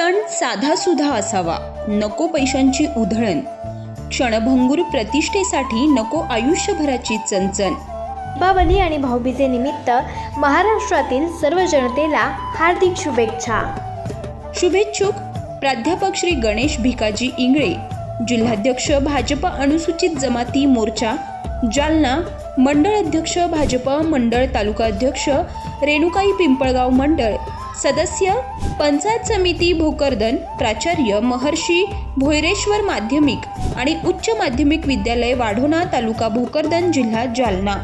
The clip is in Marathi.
साधासुधा असावा. नको पैशांची उधळण. क्षणभंगूर प्रतिष्ठेसाठी नको आयुष्यभराची चणचण दीपावली आणि भाऊबीजेनिमित्त महाराष्ट्रातील सर्व जनतेला हार्दिक शुभेच्छा. शुभेच्छुक प्राध्यापक श्री गणेश भिकाजी इंगळे जिल्हाध्यक्ष भाजप अनुसूचित जमाती मोर्चा जालना मंडळ अध्यक्ष भाजप मंडळ तालुका अध्यक्ष रेणुकाई पिंपळगाव मंडळ सदस्य पंचायत समिती भोकरदन प्राचार्य महर्षी भोयरेश्वर माध्यमिक आणि उच्च माध्यमिक विद्यालय वाढोणा तालुका भोकरदन जिल्हा जालना.